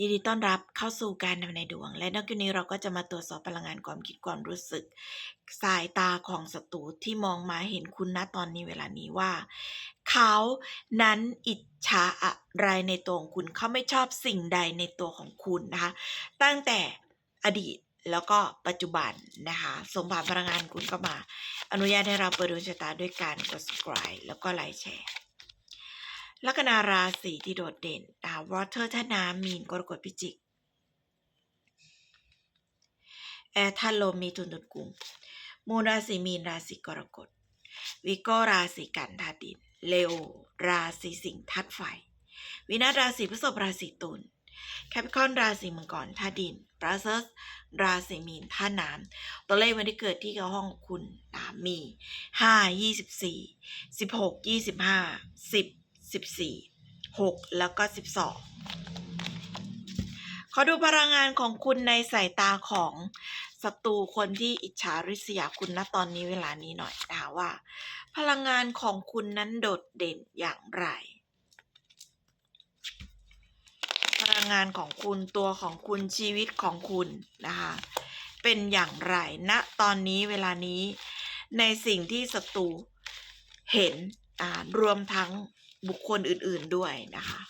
ยินดีต้อนรับเข้าสู่การนำในดวง และนอกจากนี้เราก็จะมาตรวจสอบพลังงานความคิดความรู้สึก สายตาของศัตรูที่มองมาเห็นคุณณตอนนี้เวลานี้ว่า เขานั้นอิจฉาอะไรในตัวของคุณเขาไม่ชอบสิ่งใดในตัวของคุณนะคะ ตั้งแต่อดีตแล้วก็ปัจจุบันนะคะส่งผ่านพลังงานคุณก็มา อนุญาตให้เราเปิดดวงชะตาด้วยการกด subscribe แล้วก็ไลค์แชร์ ลัคนาราศีที่โดดเด่นดาววอเตอร์ท่าน้ำมีนกรกฎพิจิกแอร์ท่าลมมีตุนตุนกุมมูราศีมีนราศีกรกฎวิโกราศีกันธาตุดินเลโอราศีสิงห์ธาตุไฟ วินาศราศีพฤษภราศีตุลแคปิคอนราศีมังกรธาตุดินปราเซสราศีมีนธาตุน้ำตัวเลขวันที่เกิดที่ห้องคุณนะมีห้ายี่สิบสี่สิบหกยี่สิบห้าสิบ สิบสี่หกแล้วก็สิบสองขอดูพลังงานของคุณในสายตาของศัตรูคนที่อิจฉาริษยาคุณณตอนนี้เวลานี้หน่อยนะคะว่า พลังงานของคุณนั้นโดดเด่นอย่างไร พลังงานของคุณตัวของคุณชีวิตของคุณนะคะเป็นอย่างไรณตอนนี้เวลานี้ในสิ่งที่ศัตรูเห็นรวมทั้ง บุคคลอื่นๆด้วยนะคะ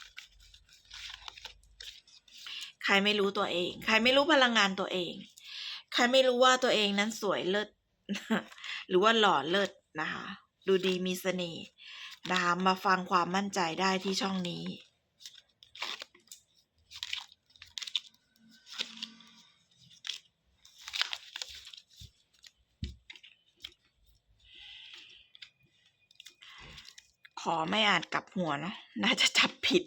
ใครไม่รู้ตัวเอง ใครไม่รู้พลังงานตัวเอง ใครไม่รู้ว่าตัวเองนั้นสวยเลิศหรือว่าหล่อเลิศนะคะ ดูดีมีเสน่ห์นะคะมาฟังความมั่นใจได้ที่ช่องนี้ ข อไม่อ่านกลับหัวเนาะน่าจะจับผิด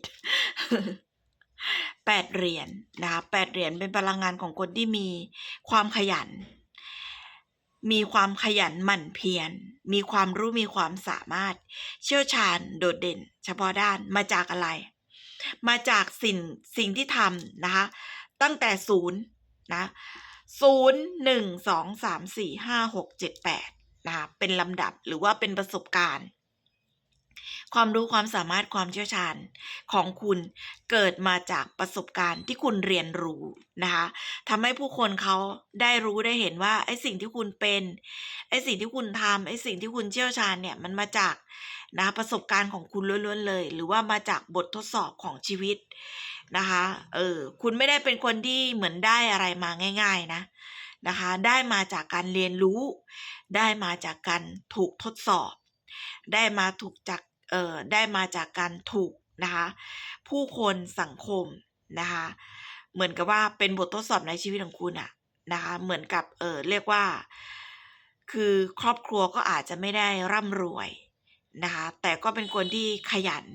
แปดเหรียญนะคะแปดเหรียญเป็นพลังงานของคนที่มีความขยัน มีความขยันหมั่นเพียร มีความรู้มีความสามารถ เชี่ยวชาญโดดเด่น เฉพาะด้านมาจากอะไร มาจากสิ่งสิ่งที่ทำนะคะ ตั้งแต่ศูนย์นะศูนย์หนึ่งสองสามสี่ห้าหกเจ็ดแปดนะคะเป็นลำดับหรือว่าเป็นประสบการณ์ ความรู้ความสามารถความเชี่ยวชาญของคุณเกิดมาจากประสบการณ์ที่คุณเรียนรู้นะคะทำให้ผู้คนเขาได้รู้ได้เห็นว่าไอ้สิ่งที่คุณเป็นไอ้สิ่งที่คุณทำไอ้สิ่งที่คุณเชี่ยวชาญเนี่ยมันมาจากนะประสบการณ์ของคุณล้วนๆเลย หรือว่ามาจากบททดสอบของชีวิตนะคะเออคุณไม่ได้เป็นคนที่เหมือนได้อะไรมาง่าย ๆนะนะคะ ได้มาจากการเรียนรู้ ได้มาจากการถูกทดสอบ ได้มาถูกจาก เอ่อได้มาจากการถูกนะคะผู้คนสังคมนะคะเหมือนกับว่าเป็นบททดสอบในชีวิตของคุณอะนะคะเหมือนกับเออเรียกว่า คือครอบครัวก็อาจจะไม่ได้ร่ำรวยนะคะแต่ก็เป็นคนที่ขยัน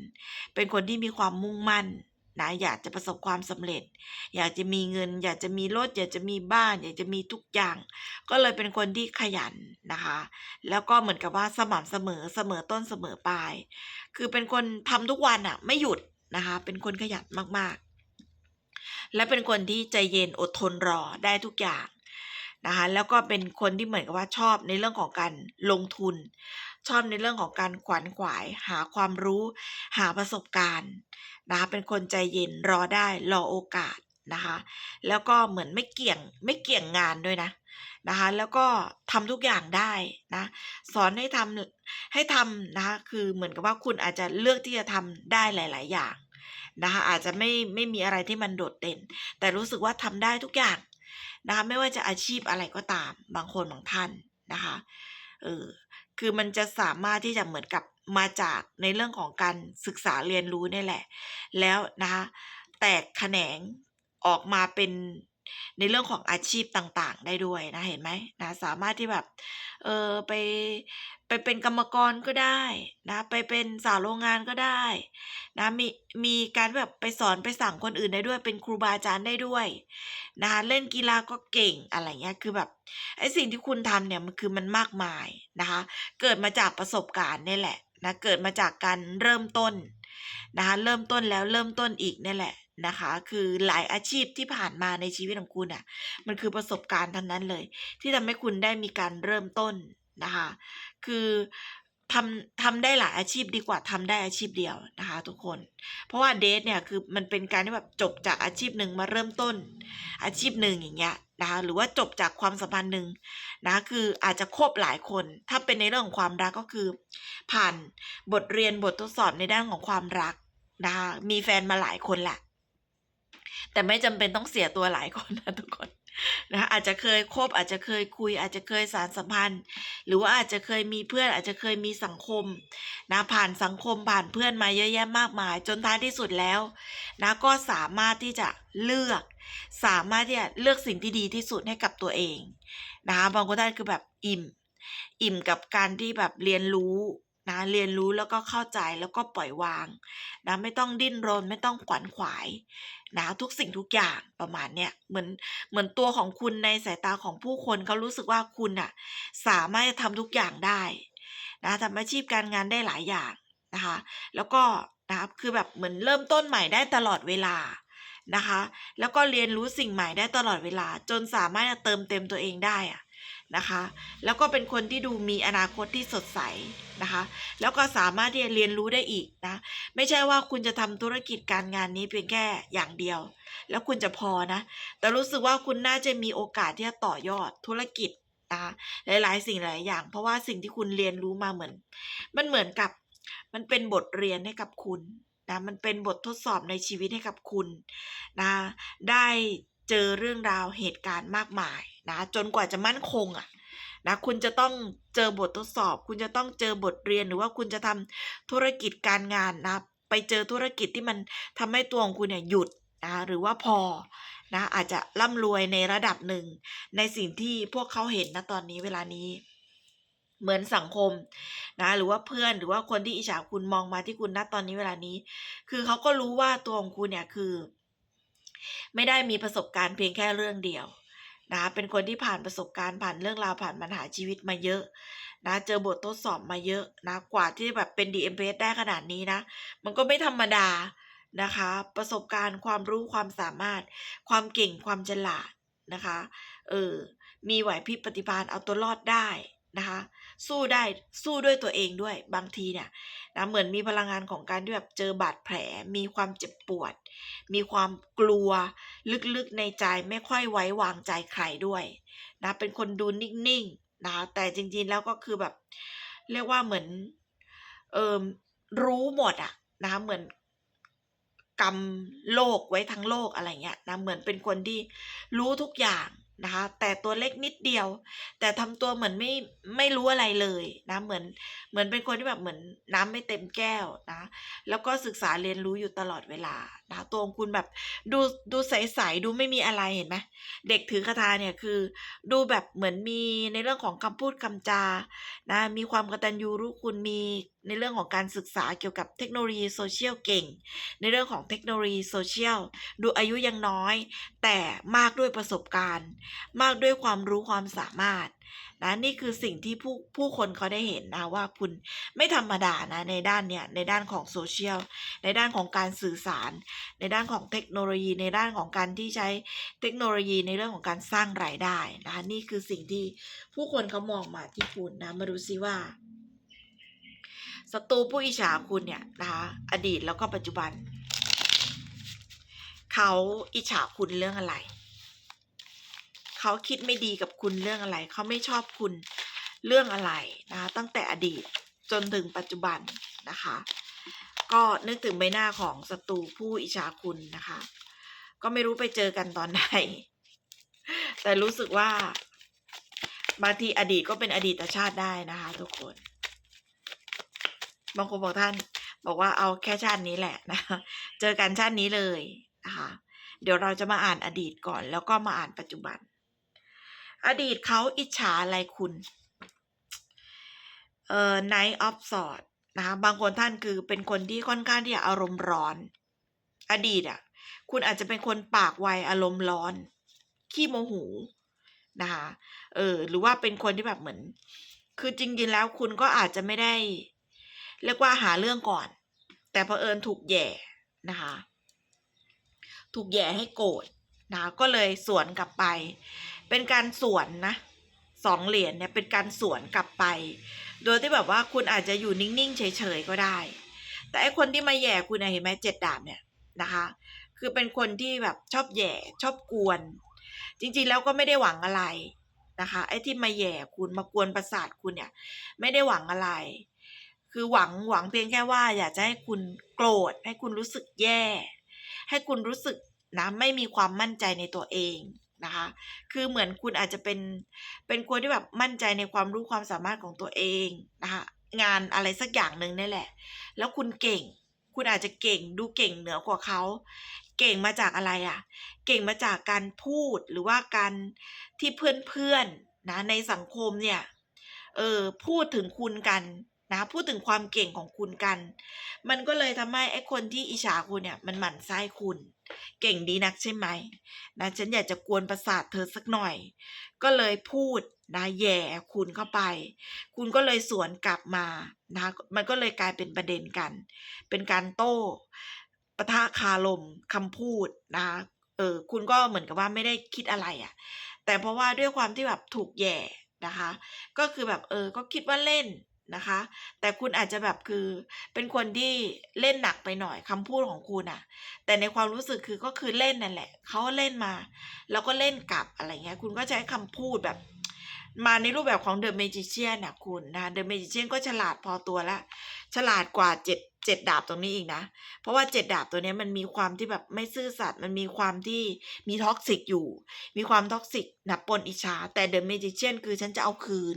เป็นคนที่มีความมุ่งมั่น นะอยากจะประสบความสำเร็จ อยากจะมีเงิน อยากจะมีรถ อยากจะมีบ้าน อยากจะมีทุกอย่าง ก็เลยเป็นคนที่ขยันนะคะ แล้วก็เหมือนกับว่าสม่ำเสมอเสมอต้นเสมอปลาย คือเป็นคนทำทุกวันอะไม่หยุดนะคะ เป็นคนขยันมากๆ และเป็นคนที่ใจเย็นอดทนรอได้ทุกอย่าง นะคะแล้วก็เป็นคนที่เหมือนกับว่าชอบในเรื่องของการลงทุน ชอบในเรื่องของการขวนขวาย หาความรู้ หาประสบการณ์นะคะเป็นคนใจเย็นรอได้รอโอกาสนะคะแล้วก็เหมือนไม่เกี่ยงไม่เกี่ยงงานด้วยนะนะคะแล้วก็ทำทุกอย่างได้นะสอนให้ทำให้ทำนะคะคือเหมือนกับว่าคุณอาจจะเลือกที่จะทำได้หลาย ๆ อย่างนะคะอาจจะไม่ไม่มีอะไรที่มันโดดเด่น แต่รู้สึกว่าทำได้ทุกอย่าง นะคะไม่ว่าจะอาชีพอะไรก็ตามบางคนบางท่านนะคะเออคือมันจะสามารถที่จะเหมือนกับมาจากในเรื่องของการศึกษาเรียนรู้นี่แหละ แล้วนะคะแตกแขนงออกมาเป็น ในเรื่องของอาชีพต่างๆ ได้ด้วยนะเห็นไหมนะสามารถที่แบบเออไปไปเป็นกรรมกรก็ได้นะไปเป็นสาวโรงงานก็ได้นะมีมีการแบบไปสอนไปสั่งคนอื่นได้ด้วย เป็นครูบาอาจารย์ได้ด้วยนะคะเล่นกีฬาก็เก่งอะไรเงี้ยคือแบบไอ้สิ่งที่คุณทำเนี่ยมันคือมันมากมายนะคะเกิดมาจากประสบการณ์นี่แหละนะเกิดมาจากการเริ่มต้นนะคะเริ่มต้นแล้วเริ่มต้นอีกนี่แหละ นะคะ คือหลายอาชีพที่ผ่านมาในชีวิตของคุณอะ มันคือประสบการณ์ทั้งนั้นเลย ที่ทำให้คุณได้มีการเริ่มต้นนะคะ คือทำทำได้หลายอาชีพดีกว่าทำได้อาชีพเดียวนะคะ ทุกคน เพราะว่าเดทเนี่ยคือมันเป็นการที่แบบจบจากอาชีพหนึ่งมาเริ่มต้น อาชีพหนึ่งอย่างเงี้ยนะคะหรือว่าจบจากความสัมพันธ์หนึ่งนะคืออาจจะคบหลายคน ถ้าเป็นในเรื่องของความรักก็คือ ผ่านบทเรียนบททดสอบในด้านของความรักนะคะมีแฟนมาหลายคนแหละ แต่ไม่จำเป็นต้องเสียตัวหลายคนนะทุกคนนะอาจจะเคยคบอาจจะเคยคุย อาจจะเคยสารสัมพันธ์ หรือว่าอาจจะเคยมีเพื่อน อาจจะเคยมีสังคมนะผ่านสังคมผ่านเพื่อนมาเยอะแยะมากมาย จนท้ายที่สุดแล้วนะก็สามารถที่จะเลือก สามารถที่จะเลือกสิ่งที่ดีที่สุดให้กับตัวเองนะคะบางคนท่านคือแบบอิ่ม อิ่มกับการที่แบบเรียนรู้นะเรียนรู้แล้วก็เข้าใจแล้วก็ปล่อยวางนะไม่ต้องดิ้นรนไม่ต้องขวนขวาย นะทุกสิ่งทุกอย่างประมาณเนี้ยเหมือนเหมือนตัวของคุณในสายตาของผู้คนเขารู้สึกว่าคุณอะสามารถจะทำทุกอย่างได้นะทำอาชีพการงานได้หลายอย่างนะคะแล้วก็นะครับคือแบบเหมือนเริ่มต้นใหม่ได้ตลอดเวลานะคะ แล้วก็เรียนรู้สิ่งใหม่ได้ตลอดเวลา จนสามารถจะเติมเต็มตัวเองได้อะ นะคะ แล้วก็เป็นคนที่ดูมีอนาคตที่สดใสนะคะ แล้วก็สามารถที่จะเรียนรู้ได้อีกนะ ไม่ใช่ว่าคุณจะทำธุรกิจการงานนี้เพียงแค่อย่างเดียว แล้วคุณจะพอนะ แต่รู้สึกว่าคุณน่าจะมีโอกาสที่จะต่อยอดธุรกิจนะหลายๆ สิ่งหลายอย่าง เพราะว่าสิ่งที่คุณเรียนรู้มาเหมือน มันเหมือนกับมันเป็นบทเรียนให้กับคุณนะมันเป็นบททดสอบในชีวิตให้กับคุณนะได้ เจอเรื่องราวเหตุการณ์มากมายนะจนกว่าจะมั่นคงอะ่ะนะคุณจะต้องเจอบททดสอบ คุณจะต้องเจอบทเรียนหรือว่าคุณจะทำธุรกิจการงานนะไปเจอธุรกิจที่มันทำให้ตัวของคุณเนี่ยหยุดนะหรือว่าพอนะอาจจะร่ำรวยในระดับหนึ่ง ในสิ่งที่พวกเขาเห็นนะตอนนี้เวลานี้เหมือนสังคมนะหรือว่าเพื่อนหรือว่าคนที่อิจฉาคุณมองมาที่คุณณตอนนี้เวลานี้ คือเขาก็รู้ว่าตัวของคุณเนี่ยคือ ไม่ได้มีประสบการณ์เพียงแค่เรื่องเดียวนะเป็นคนที่ผ่านประสบการณ์ผ่านเรื่องราวผ่านปัญหาชีวิตมาเยอะนะเจอบททดสอบมาเยอะนะกว่าที่แบบเป็น DMPS ได้ขนาดนี้นะ มันก็ไม่ธรรมดานะคะ ประสบการณ์ความรู้ความสามารถ ความเก่งความฉลาดนะคะเออมีไหวพริบปฏิภาณเอาตัวรอดได้ นะคะ สู้ได้สู้ด้วยตัวเองด้วยบางทีเนี่ยนะเหมือนมีพลังงานของการที่แบบเจอบาดแผล มีความเจ็บปวด มีความกลัวลึกๆในใจไม่ค่อยไว้วางใจใครด้วยนะเป็นคนดูนิ่งๆนะแต่จริงๆแล้วก็คือแบบ เรียกว่าเหมือนเออรู้หมดอะนะเหมือนกำโลกไว้ทั้งโลกอะไรเงี้ยนะเหมือนเป็นคนที่รู้ทุกอย่าง นะคะ แต่ตัวเล็กนิดเดียว แต่ทำตัวเหมือนไม่ไม่รู้อะไรเลยนะเหมือนเหมือนเป็นคนที่แบบเหมือนน้ำไม่เต็มแก้วนะแล้วก็ศึกษาเรียนรู้อยู่ตลอดเวลานะตัวของคุณแบบ ดูดูใสๆดูไม่มีอะไรเห็นไหมเด็กถือคาถาเนี่ยคือ ดูแบบเหมือนมีในเรื่องของคำพูดคำจานะมีความกตัญญูรู้คุณมีในเรื่องของการศึกษาเกี่ยวกับเทคโนโลยีโซเชียลเก่ง ในเรื่องของเทคโนโลยีโซเชียลดูอายุยังน้อย แต่มากด้วยประสบการณ์ มากด้วยความรู้ความสามารถ นะนี่คือสิ่งที่ผู้ผู้คนเขาได้เห็นนะว่าคุณไม่ธรรมดานะในด้านเนี้ยในด้านของโซเชียลในด้านของการสื่อสาร ในด้านของเทคโนโลยีในด้านของการที่ใช้เทคโนโลยีในเรื่องของการสร้างรายได้นะคะนี่คือสิ่งที่ผู้คนเขามองมาที่คุณนะมาดูซิว่าศัตรูผู้อิจฉาคุณเนี่ยนะคะอดีตแล้วก็ปัจจุบัน เขาอิจฉาคุณเรื่องอะไร เขาคิดไม่ดีกับคุณเรื่องอะไร เขาไม่ชอบคุณเรื่องอะไรนะคะตั้งแต่อดีตจนถึงปัจจุบันนะคะ ก็นึกถึงใบหน้าของศัตรูผู้อิจฉาคุณนะคะ ก็ไม่รู้ไปเจอกันตอนไหน แต่รู้สึกว่าบางทีอดีตก็เป็นอดีตชาติได้นะคะทุกคน บางคนบอกท่านบอกว่าเอาแค่ชาตินี้แหละนะ เจอกันชาตินี้เลยนะคะ เดี๋ยวเราจะมาอ่านอดีตก่อน แล้วก็มาอ่านปัจจุบัน อดีตเขาอิจฉาอะไรคุณ เอ่อ Night of Swords นะคะบางคนท่านคือเป็นคนที่ค่อนข้างที่จะอารมณ์ร้อน อดีตอะ คุณอาจจะเป็นคนปากไวอารมณ์ร้อน ขี้โมโหนะคะเออ หรือว่าเป็นคนที่แบบเหมือน คือจริงๆแล้วคุณก็อาจจะไม่ได้ เรียกว่าหาเรื่องก่อน แต่เผอิญถูกแย่นะคะ ถูกแย่ให้โกรธนะะก็เลยสวนกลับไป เป็นการสวนนะสองเหรียญเนี่ยเป็นการสวนกลับไป โดยที่แบบว่าคุณอาจจะอยู่นิ่งๆ เฉยๆ ก็ได้ แต่ไอคนที่มาแย่คุณนะเห็นไหมเจ็ดดาบเนี่ยนะคะ คือเป็นคนที่แบบชอบแย่ชอบกวน จริงๆแล้วก็ไม่ได้หวังอะไรนะคะ ไอ้ที่มาแย่คุณมากวนประสาทคุณเนี่ย ไม่ได้หวังอะไร คือหวังหวังเพียงแค่ว่า อยากจะให้คุณโกรธให้คุณรู้สึกแย่ ให้คุณรู้สึกนะไม่มีความมั่นใจในตัวเอง นะคะ คือเหมือนคุณอาจจะเป็นเป็นคนที่แบบมั่นใจในความรู้ความสามารถของตัวเองนะคะงานอะไรสักอย่างหนึ่งนี่แหละ แล้วคุณเก่ง คุณอาจจะเก่งดูเก่งเหนือกว่าเขา เก่งมาจากอะไรอะ่ะ เก่งมาจากการพูดหรือว่าการที่เพื่อนๆนะในสังคมเนี่ย เออพูดถึงคุณกัน นะพูดถึงความเก่งของคุณกัน มันก็เลยทำให้ไอ้คนที่อิจฉาคุณเนี่ยมันหมั่นไส้คุณ เก่งดีนักใช่ไหมนะฉันอยากจะกวนประสาทเธอสักหน่อย ก็เลยพูดนะแย่คุณเข้าไป คุณก็เลยสวนกลับมานะมันก็เลยกลายเป็นประเด็นกัน เป็นการโต้ปะทะคารมคำพูดนะเออคุณก็เหมือนกับว่าไม่ได้คิดอะไรอะ่ะ แต่เพราะว่าด้วยความที่แบบถูกแย่นะคะ ก็คือแบบเออก็คิดว่าเล่น นะคะ แต่คุณอาจจะแบบคือเป็นคนที่เล่นหนักไปหน่อยคำพูดของคุณอะแต่ในความรู้สึกคือก็คือเล่นนั่นแหละเขาเล่นมา แล้วก็เล่นกลับอะไรเงี้ย คุณก็ใช้คำพูดแบบ มาในรูปแบบของเดอะเมจิเชียนนะคุณนะเดอะเมจิเชียนก็ฉลาดพอตัวละ ฉลาดกว่าเจ็ดเจ็ดดาบตรงนี้อีกนะ เพราะว่าเจ็ดดาบตัวนี้มันมีความที่แบบไม่ซื่อสัตย์มันมีความที่มีท็อกซิกอยู่ มีความท็อกซิกนะปนอิจฉาแต่เดอะเมจิเชียนคือฉันจะเอาคืน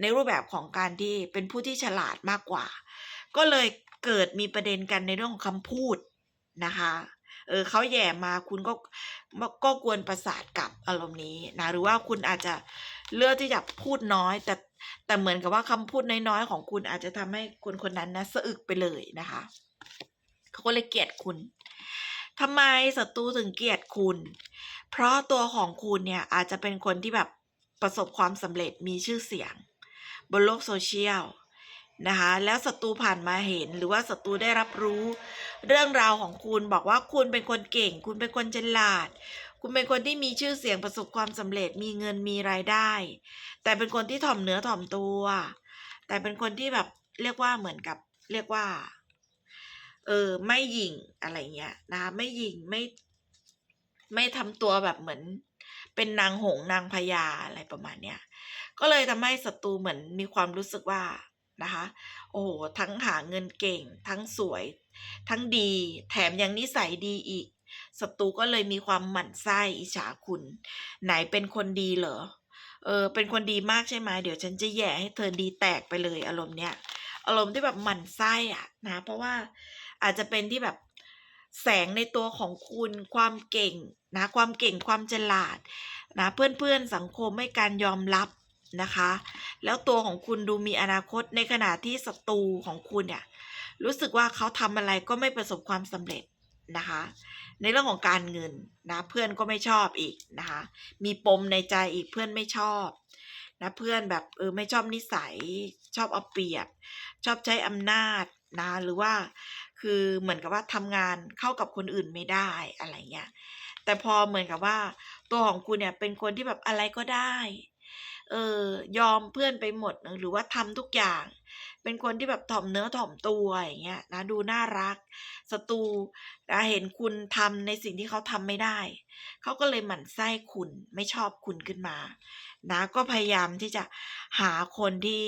ในรูปแบบของการที่เป็นผู้ที่ฉลาดมากกว่า ก็เลยเกิดมีประเด็นกันในเรื่องของคำพูดนะคะ เออเขาแย่มาคุณก็ก็กวนประสาทกับอารมณ์นี้นะหรือว่าคุณอาจจะเลือกที่จะพูดน้อย แต่แต่เหมือนกับว่าคำพูดน้อยๆของคุณอาจจะทำให้คนคนนั้นนะสะอึกไปเลยนะคะเขาก็เลยเกลียดคุณทำไมศัตรูถึงเกลียดคุณ เพราะตัวของคุณเนี่ยอาจจะเป็นคนที่แบบประสบความสำเร็จมีชื่อเสียง บนโลกโซเชียล นะคะแล้วศัตรูผ่านมาเห็นหรือว่าศัตรูได้รับรู้ เรื่องราวของคุณบอกว่าคุณเป็นคนเก่ง คุณเป็นคนฉลาด คุณเป็นคนที่มีชื่อเสียงประสบความสำเร็จมีเงินมีรายได้ แต่เป็นคนที่ถ่อมเนื้อถ่อมตัว แต่เป็นคนที่แบบเรียกว่าเหมือนกับเรียกว่าเออไม่ยิงอะไรเงี้ยนะคะไม่ยิงไม่ ไม่ทำตัวแบบเหมือน เป็นนางหงนางพญาอะไรประมาณเนี้ยก็เลยทำให้ศัตรูเหมือนมีความรู้สึกว่า นะคะ โอ้โห ทั้งหาเงินเก่ง ทั้งสวย ทั้งดี แถมยังนิสัยดีอีก ศัตรูก็เลยมีความหมั่นไส้อิจฉาคุณ ไหนเป็นคนดีเหรอ เออ เป็นคนดีมากใช่ไหม เดี๋ยวฉันจะแย่ให้เธอดีแตกไปเลยอารมณ์เนี้ย อารมณ์ที่แบบหมั่นไส้อะนะ เพราะว่าอาจจะเป็นที่แบบแสงในตัวของคุณ ความเก่งนะ ความเก่งความฉลาดนะ เพื่อนๆสังคมไม่การยอมรับ นะคะ แล้วตัวของคุณดูมีอนาคตในขณะที่ศัตรูของคุณเนี่ยรู้สึกว่าเขาทำอะไรก็ไม่ประสบความสำเร็จนะคะ ในเรื่องของการเงินนะเพื่อนก็ไม่ชอบอีกนะคะ มีปมในใจอีกเพื่อนไม่ชอบนะเพื่อนแบบเออไม่ชอบนิสัย ชอบเอาเปรียบ ชอบใช้อำนาจนะหรือว่าคือเหมือนกับว่าทำงานเข้ากับคนอื่นไม่ได้อะไรเงี้ยแต่พอเหมือนกับว่า ตัวของคุณเนี่ยเป็นคนที่แบบอะไรก็ได้ เออยอมเพื่อนไปหมดหรือว่าทำทุกอย่าง เป็นคนที่แบบถ่อมเนื้อถ่อมตัวอย่างเงี้ยนะดูน่ารักศัตรูนะเห็นคุณทำในสิ่งที่เขาทำไม่ได้เขาก็เลยหมั่นไส้คุณไม่ชอบคุณขึ้นมา นะก็พยายามที่จะหาคนที่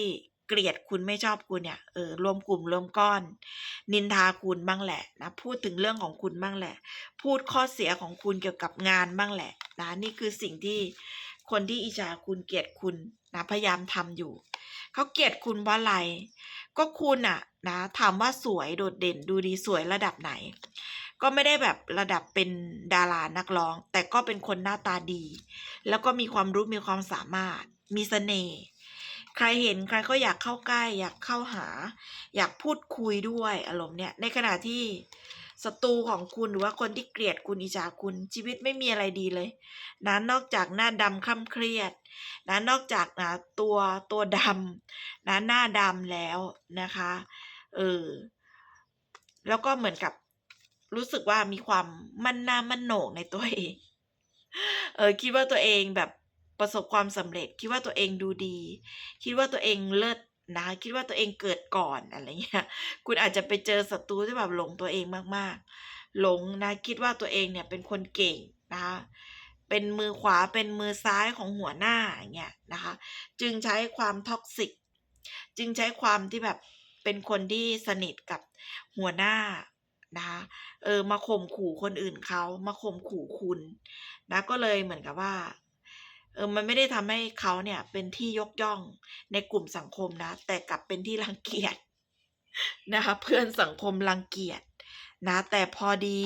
เกลียดคุณไม่ชอบคุณเนี่ยเออรวมกลุ่มรวมก้อน นินทาคุณบ้างแหละนะพูดถึงเรื่องของคุณบ้างแหละ พูดข้อเสียของคุณเกี่ยวกับงานบ้างแหละนะนี่คือสิ่งที่ คนที่อิจฉาคุณเกลียดคุณนะพยายามทำอยู่ เขาเกลียดคุณเพราะอะไร ก็คุณอะนะถามว่าสวยโดดเด่นดูดีสวยระดับไหน ก็ไม่ได้แบบระดับเป็นดารานักร้อง แต่ก็เป็นคนหน้าตาดี แล้วก็มีความรู้มีความสามารถ มีเสน่ห์ใครเห็นใครก็อยากเข้าใกล้ อยากเข้าหา อยากพูดคุยด้วยอารมณ์เนี้ยในขณะที่ ศัตรูของคุณหรือว่าคนที่เกลียดคุณอิจฉาคุณ ชีวิตไม่มีอะไรดีเลยนะนอกจากหน้าดำคล่ำเครียดนะนอกจากนะตัวตัวดำนะหน้าดำแล้วนะคะเออแล้วก็เหมือนกับรู้สึกว่ามีความมั่นหน้ามั่นโหนกในตัวเองเออคิดว่าตัวเองแบบประสบความสำเร็จ คิดว่าตัวเองดูดี คิดว่าตัวเองเลิศ นะคะคิดว่าตัวเองเกิดก่อนอะไรเงี้ยคุณอาจจะไปเจอศัตรูที่แบบหลงตัวเองมากๆ หลงนะคิดว่าตัวเองเนี่ยเป็นคนเก่งนะคะเป็นมือขวาเป็นมือซ้ายของหัวหน้าอย่างเงี้ยนะคะจึงใช้ความท็อกซิกจึงใช้ความที่แบบเป็นคนที่สนิทกับหัวหน้านะคะเออมาข่มขู่คนอื่นเขามาข่มขู่คุณนะก็เลยเหมือนกับว่า เออมันไม่ได้ทำให้เขาเนี่ย เป็นที่ยกย่องในกลุ่มสังคมนะ แต่กลับเป็นที่รังเกียจนะคะ เพื่อนสังคมรังเกียจนะ แต่พอดี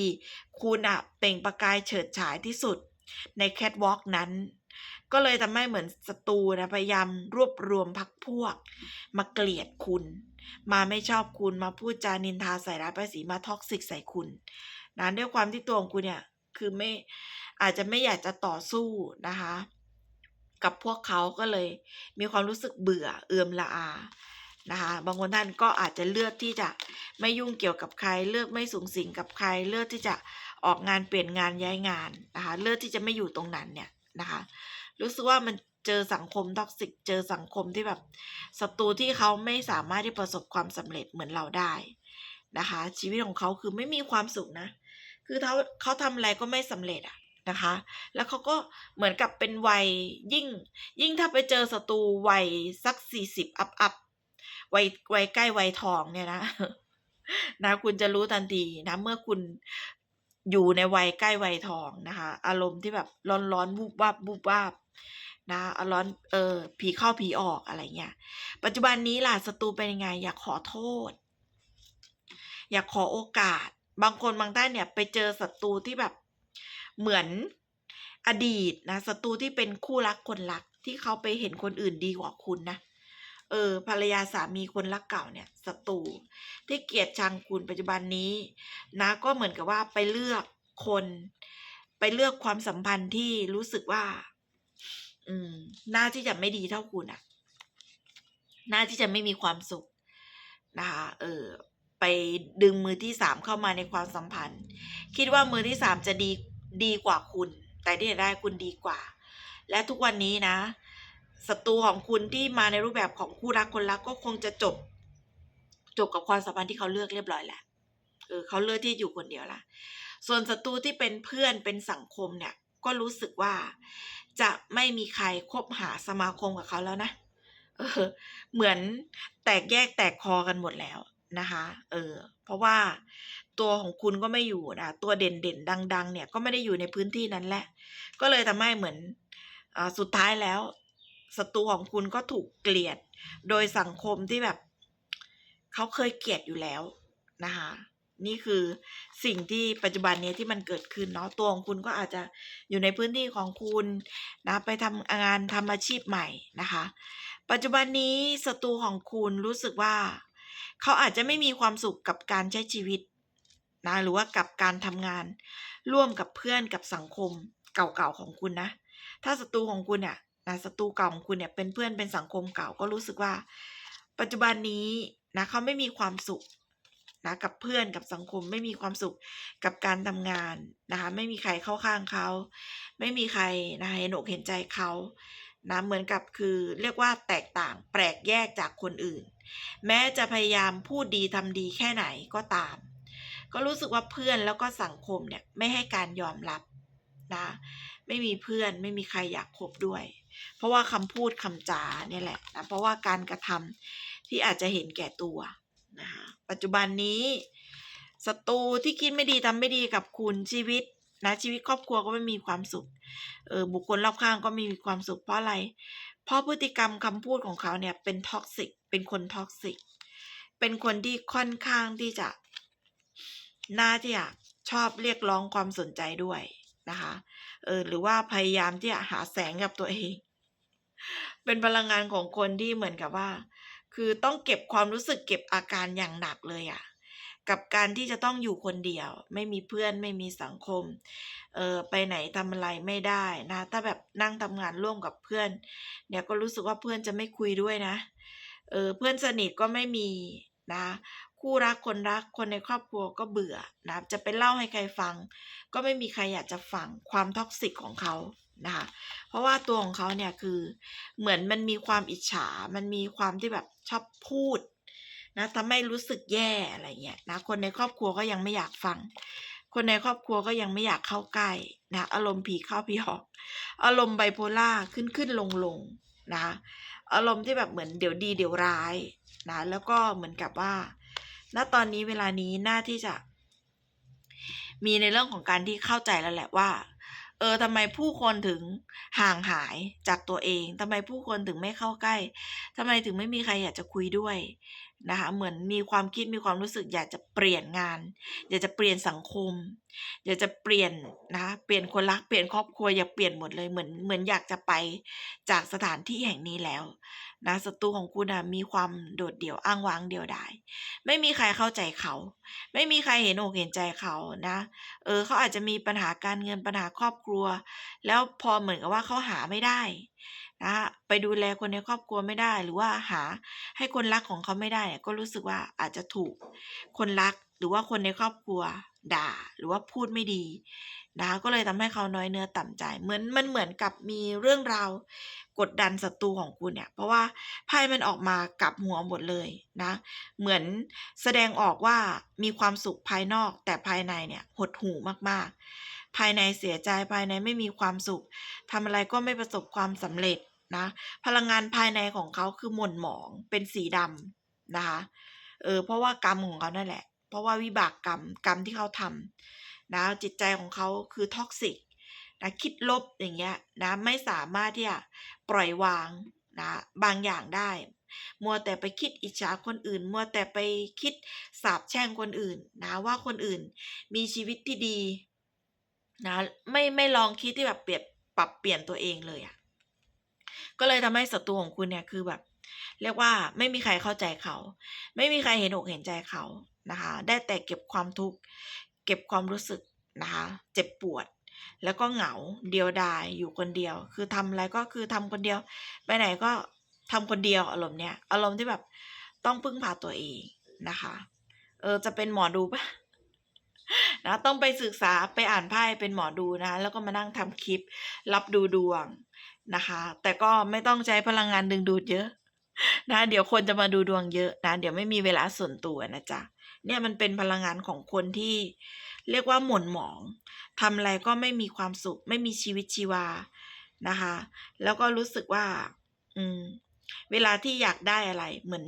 คุณอะเป่งประกายเฉิดฉายที่สุดในแคทวอล์กนั้น ก็เลยทำให้เหมือนศัตรูนะพยายามรวบรวมพักพวก มาเกลียดคุณ มาไม่ชอบคุณมาพูดจานินทาใส่ร้ายป้ายสีมาท็อกซิกใส่คุณนะด้วยความที่ตัวของคุณเนี่ยคือไม่อาจจะไม่อยากจะต่อสู้นะคะ กับพวกเขาก็เลย มีความรู้สึกเบื่อเอือมละอานะคะบางคนท่านก็อาจจะเลือกที่จะไม่ยุ่งเกี่ยวกับใคร เลือกไม่สูงสิงกับใคร เลือกที่จะออกงานเปลี่ยนงานย้ายงานนะคะเลือกที่จะไม่อยู่ตรงนั้นเนี่ยนะคะรู้สึกว่ามันเจอสังคมท็อกซิกเจอสังคมที่แบบศัตรูที่เขาไม่สามารถที่ประสบความสำเร็จเหมือนเราได้นะคะชีวิตของเขาคือไม่มีความสุขนะ คือเขาเขาทำอะไรก็ไม่สำเร็จอะ นะคะ แล้วเขาก็เหมือนกับเป็นวัยยิ่ง ยิ่งถ้าไปเจอศัตรูวัยสักสี่สิบอัพอัพวัยวัยใกล้วัยทองเนี่ยนะนะคุณจะรู้ทันทีนะเมื่อคุณอยู่ในวัยใกล้วัยทองนะคะ อารมณ์ที่แบบร้อนร้อนวูบวาบวูบวาบนะอารมณ์เออผีเข้าผีออกอะไรเงี้ยปัจจุบันนี้ล่ะศัตรูเป็นยังไง อยากขอโทษ อยากขอโอกาส บางคนบางท่านเนี่ยไปเจอศัตรูที่แบบ เหมือนอดีตนะศัตรูที่เป็นคู่รักคนรักที่เขาไปเห็นคนอื่นดีกว่าคุณนะเออภรรยาสามีคนรักเก่าเนี่ยศัตรูที่เกลียดชังคุณปัจจุบันนี้ นะ ก็เหมือนกับว่าไปเลือกคน ไปเลือกความสัมพันธ์ที่รู้สึกว่า อืม น่าที่จะไม่ดีเท่าคุณอะน่าที่จะไม่มีความสุขนะคะเออไปดึงมือที่สามเข้ามาในความสัมพันธ์ คิดว่ามือที่สามจะดี ดีกว่าคุณ แต่ที่ไหนได้คุณดีกว่า และทุกวันนี้นะศัตรูของคุณที่มาในรูปแบบของคู่รักคนรักก็คงจะจบ จบกับความสัมพันธ์ที่เขาเลือกเรียบร้อยแล้วเออเขาเลือกที่อยู่คนเดียวละส่วนศัตรูที่เป็นเพื่อนเป็นสังคมเนี่ย ก็รู้สึกว่าจะไม่มีใครคบหาสมาคมกับเขาแล้วนะเออ เหมือนแตกแยกแตกคอกันหมดแล้วนะคะ เออ เพราะว่า ตัวของคุณก็ไม่อยู่นะตัวเด่นเด่นดัง ๆ เนี่ยก็ไม่ได้อยู่ในพื้นที่นั้นแหละ ก็เลยทำให้เหมือนอสุดท้ายแล้วศัตรูของคุณก็ถูกเกลียด โดยสังคมที่แบบเขาเคยเกลียดอยู่แล้วนะคะนี่คือสิ่งที่ปัจจุบันนี้ที่มันเกิดขึ้นเนาะตัวของคุณก็อาจจะอยู่ในพื้นที่ของคุณนะไปทำงานทำอาชีพใหม่นะคะ ปัจจุบันนี้ศัตรูของคุณรู้สึกว่า เขาอาจจะไม่มีความสุขกับการใช้ชีวิต นะหรือว่ากับการทำงานร่วมกับเพื่อนกับสังคมเก่าๆของคุณนะ ถ้าศัตรูของคุณเนี่ยนะศัตรูเก่าของคุณเนี่ยเป็นเพื่อนเป็นสังคมเก่าก็รู้สึกว่า ปัจจุบันนี้นะเขาไม่มีความสุขนะกับเพื่อนกับสังคมไม่มีความสุขกับการทำงานนะคะไม่มีใครเข้าข้างเขา ไม่มีใครนะเห็นอกเห็นใจเขานะเหมือนกับคือเรียกว่าแตกต่างแปลกแยกจากคนอื่น แม้จะพยายามพูดดีทำดีแค่ไหนก็ตาม ก็รู้สึกว่าเพื่อนแล้วก็สังคมเนี่ยไม่ให้การยอมรับนะไม่มีเพื่อนไม่มีใครอยากคบด้วย เพราะว่าคำพูดคำจาเนี่ยแหละนะเพราะว่าการกระทำที่อาจจะเห็นแก่ตัวนะคะปัจจุบันนี้ศัตรูที่คิดไม่ดีทำไม่ดีกับคุณชีวิตนะชีวิตครอบครัวก็ไม่มีความสุขเออบุคคลรอบข้างก็ไม่มีความสุขเพราะอะไร เพราะพฤติกรรมคำพูดของเขาเนี่ยเป็นท็อกซิกเป็นคนท็อกซิกเป็นคนที่ค่อนข้างที่จะ น่าที่จะชอบเรียกร้องความสนใจด้วยนะคะเออหรือว่าพยายามที่จะหาแสงกับตัวเอง เป็นพลังงานของคนที่เหมือนกับว่า คือต้องเก็บความรู้สึกเก็บอาการอย่างหนักเลยอะกับการที่จะต้องอยู่คนเดียว ไม่มีเพื่อนไม่มีสังคมเออไปไหนทำอะไรไม่ได้นะ ถ้าแบบนั่งทำงานร่วมกับเพื่อน เนี่ยก็รู้สึกว่าเพื่อนจะไม่คุยด้วยนะเออเพื่อนสนิทก็ไม่มี นะคู่รักคนรักคนในครอบครัวก็เบื่อนะจะไปเล่าให้ใครฟัง ก็ไม่มีใครอยากจะฟังความท็อกซิกของเขานะคะเพราะว่าตัวของเขาเนี่ยคือเหมือนมันมีความอิจฉา มันมีความที่แบบชอบพูดนะทำให้รู้สึกแย่อะไรเงี้ยนะคนในครอบครัวก็ยังไม่อยากฟัง คนในครอบครัวก็ยังไม่อยากเข้าใกล้นะอารมณ์ผีเข้าผีออก อารมณ์ไบโพล่าขึ้นขึ้นลงลงนะอารมณ์ที่แบบเหมือนเดี๋ยวดีเดี๋ยวร้าย นะแล้วก็เหมือนกับว่า ณตอนนี้เวลานี้น่าที่จะ มีในเรื่องของการที่เข้าใจแล้วแหละว่า เออทำไมผู้คนถึงห่างหายจากตัวเองทำไมผู้คนถึงไม่เข้าใกล้ทำไมถึงไม่มีใครอยากจะคุยด้วยนะคะเหมือนมีความคิดมีความรู้สึกอยากจะเปลี่ยนงาน อยากจะเปลี่ยนสังคมอยากจะเปลี่ยนนะเปลี่ยนคนรักเปลี่ยนครอบครัวอยากเปลี่ยนหมดเลยเหมือนเหมือนอยากจะไปจากสถานที่แห่งนี้แล้วนะศัตรูของคุณนะมีความโดดเดี่ยวอ้างว้างเดียวดายไม่มีใครเข้าใจเขา ไม่มีใครเห็นอกเห็นใจเขานะ เออเขาอาจจะมีปัญหาการเงินปัญหาครอบครัว แล้วพอเหมือนกับว่าเขาหาไม่ได้นะไปดูแลคนในครอบครัวไม่ได้ หรือว่าหาให้คนรักของเขาไม่ได้เนี่ยก็รู้สึกว่าอาจจะถูกคนรัก หรือว่าคนในครอบครัว ด่า หรือว่าพูดไม่ดีนะคะก็เลยทำให้เขาน้อยเนื้อต่ำใจ เหมือนมันเหมือนกับมีเรื่องราว กดดันศัตรูของคุณเนี่ย เพราะว่าไพ่มันออกมากลับหัวหมดเลยนะ เหมือนแสดงออกว่ามีความสุขภายนอก แต่ภายในเนี่ยหดหู่มากๆ ภายในเสียใจภายในไม่มีความสุขทำอะไรก็ไม่ประสบความสำเร็จนะ พลังงานภายในของเขาคือหม่นหมองเป็นสีดำนะคะเออเพราะว่ากรรมของเขานั่นแหละ เพราะว่าวิบากกรรมกรรมที่เขาทำนะจิตใจของเขาคือท็อกซิกนะคิดลบอย่างเงี้ยนะไม่สามารถที่จะปล่อยวางนะบางอย่างได้ มัวแต่ไปคิดอิจฉาคนอื่น มัวแต่ไปคิดสาบแช่งคนอื่นนะว่าคนอื่นมีชีวิตที่ดีนะไม่ไม่ลองคิดที่แบบเปลี่ยนปรับเปลี่ยนตัวเองเลยอะ่ะก็เลยทำให้ศัตรูของคุณเนี่ยคือแบบ เรียกว่าไม่มีใครเข้าใจเขา ไม่มีใครเห็นอกเห็นใจเขา นะคะ ได้แต่เก็บความทุกข์ เก็บความรู้สึกนะคะ เจ็บปวด แล้วก็เหงา เดียวดาย อยู่คนเดียว คือทำอะไรก็คือทำคนเดียว ไปไหนก็ทำคนเดียวอารมณ์เนี้ย อารมณ์ที่แบบต้องพึ่งพาตัวเองนะคะ เออ จะเป็นหมอดูปะนะต้องไปศึกษาไปอ่านไพ่เป็นหมอดูนะ แล้วก็มานั่งทำคลิป รับดูดวงนะคะ แต่ก็ไม่ต้องใช้พลังงานดึงดูดเยอะนะเดี๋ยวคนจะมาดูดวงเยอะนะ เดี๋ยวไม่มีเวลาส่วนตัวนะจ๊ะ เนี่ยมันเป็นพลังงานของคนที่เรียกว่าหม่นหมองทำอะไรก็ไม่มีความสุข ไม่มีชีวิตชีวานะคะ แล้วก็รู้สึกว่า อืม เวลาที่อยากได้อะไร เหมือน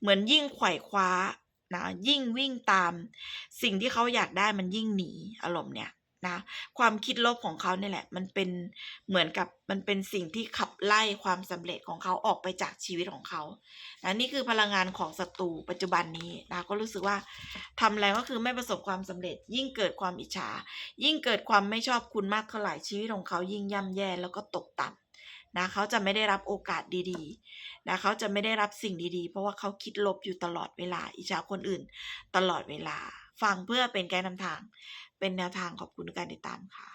เหมือนยิ่งไขว่คว้านะยิ่งวิ่งตาม สิ่งที่เขาอยากได้มันยิ่งหนีอารมณ์เนี่ย นะความคิดลบของเขาเนี่ยแหละ มันเป็นเหมือนกับมันเป็นสิ่งที่ขับไล่ความสำเร็จของเขาออกไปจากชีวิตของเขานะนี่คือพลังงานของศัตรูปัจจุบันนี้นะก็รู้สึกว่าทำอะไรก็คือไม่ประสบความสำเร็จ ยิ่งเกิดความอิจฉา ยิ่งเกิดความไม่ชอบคุณมากเท่าไหร่ชีวิตของเขายิ่งย่ำแย่แล้วก็ตกต่ำนะเขาจะไม่ได้รับโอกาสดีๆนะเขาจะไม่ได้รับสิ่งดีๆ เพราะว่าเขาคิดลบอยู่ตลอดเวลา อิจฉาคนอื่น ตลอดเวลา ฟังเพื่อเป็นแกนนำทาง เป็นแนวทางขอบคุณการติดตามค่ะ